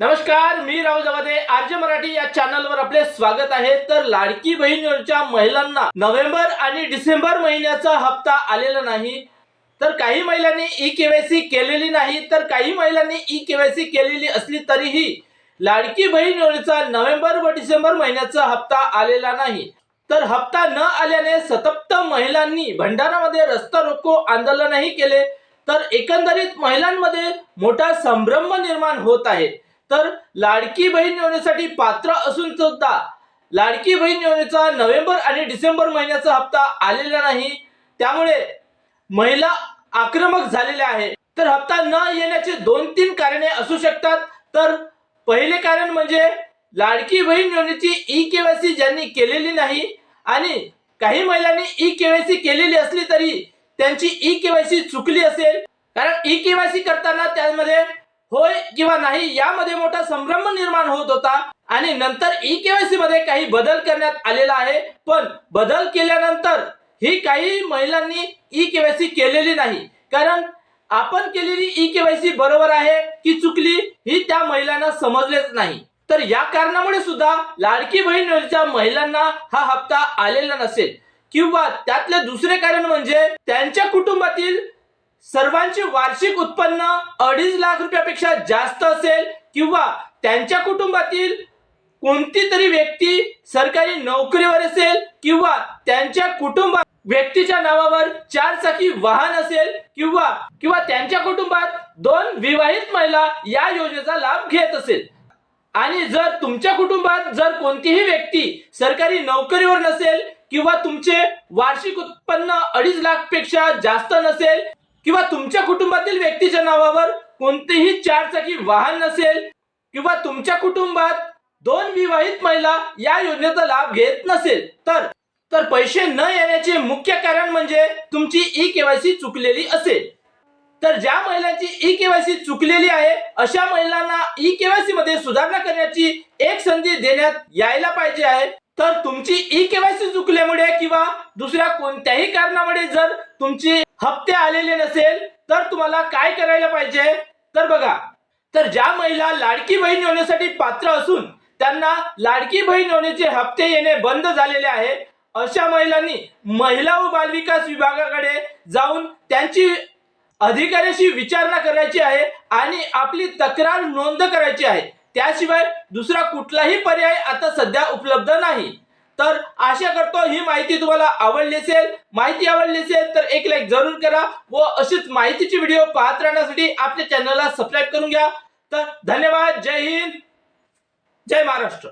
नमस्कार मी राहुल जवादे आर्य मराठी या चॅनलवर आपले स्वागत आहे. तर लाडकी बहीण योजनेच्या महिलांना नोव्हेंबर आणि डिसेंबर महिन्याचा हप्ता आलेला नाही. तर काही महिलांनी ई केवायसी केलेली नाही. तर काही महिलांनी ई केवायसी केलेली असली तरीही लाडकी बहीण योजनेचा नोव्हेंबर व डिसेंबर महिन्याचा हप्ता आलेला नाही. तर हप्ता न आल्याने सतप्त महिलांनी भंडारामध्ये रस्ता रोको आंदोलनही केले. तर एकंदरीत महिलांमध्ये मोठा संभ्रम निर्माण होत आहे. तर लाडकी बहीण योजनेसाठी पात्र असून सुद्धा लाडकी बहीण योजनेचा नोव्हेंबर आणि डिसेंबर महिन्याचा हप्ता आलेला नाही. त्यामुळे महिला आक्रमक झालेल्या आहे तर हप्ता न येण्याचे दोन तीन कारणे असू शकतात. तर पहिले कारण म्हणजे लाडकी बहीण योजनेची ई केवायसी ज्यांनी केलेली नाही आणि काही महिलांनी ई केवायसी केलेली असली तरी त्यांची ई केवायसी चुकली असेल. कारण ई केवायसी करताना त्यामध्ये होय किंवा नाही यामध्ये मोठा संभ्रम निर्माण होत होता. आणि नंतर ई केवायसी मध्ये काही बदल करण्यात आलेला आहे. पण बदल केल्यानंतर ही काही महिलांनी ई केवायसी केलेली नाही. कारण आपण केलेली ई केवायसी बरोबर आहे की चुकली ही त्या महिलांना समजलेच नाही. तर या कारणामुळे सुद्धा लाडकी बहीण योजनेच्या महिलांना हा हप्ता आलेला नसेल. किंवा त्यातले दुसरे कारण म्हणजे त्यांच्या कुटुंबातील सर्वांचे वार्षिक उत्पन्न अडीच लाख रुपयापेक्षा जास्त असेल किंवा त्यांच्या कुटुंबातील कोणती तरी व्यक्ती सरकारी नोकरीवर असेल किंवा त्यांच्या कुटुंबात व्यक्तीच्या नावावर चार चाकी वाहन असेल किंवा किंवा त्यांच्या कुटुंबात दोन विवाहित महिला या योजनेचा लाभ घेत असेल. आणि जर तुमच्या कुटुंबात जर कोणतीही व्यक्ती सरकारी नोकरीवर नसेल किंवा तुमचे वार्षिक उत्पन्न अडीच लाखपेक्षा जास्त नसेल किंवा तुमच्या कुटुंबातील व्यक्तीच्या नावावर कोणतेही चारचाकी वाहन नसेल किंवा तुमच्या कुटुंबात दोन विवाहित महिला या योजनेचा लाभ घेत नसेल तर तर पैसे न येण्याचे मुख्य कारण म्हणजे तुमची ई केवायसी चुकलेली असेल. तर ज्या महिलांची ई केवायसी चुकलेली आहे अशा महिलांना ई केवायसी मध्ये सुधारणा करण्याची एक संधी देण्यात यायला पाहिजे आहे. तर तुमची ई केवायसी चुकल्यामुळे किंवा दुसऱ्या कोणत्याही कारणामुळे जर तुमची हप्ते आलेले नसेल तर तुम्हाला काय करायला पाहिजे? तर बघा तर ज्या महिला लाडकी बहीण योजनेसाठी पात्र असून त्यांना लाडकी बहीण योजनेचे हप्ते येणे बंद झालेले आहे अशा महिलांनी महिला व बालविकास विभागाकडे जाऊन त्यांची अधिकाऱ्याशी विचारणा करायची आहे आणि आपली तक्रार नोंद करायची आहे. त्याशिवाय दुसरा कुठलाही पर्याय आता सध्या उपलब्ध नाही. तर आशा करतो ही माहिती तुम्हाला आवडली असेल. माहिती आवडली असेल तर एक लाईक जरूर करा व अशीच माहितीची व्हिडिओ पाहत राहण्यासाठी आपल्या चॅनलला सबस्क्राईब करून घ्या. तर धन्यवाद. जय हिंद. जय महाराष्ट्र.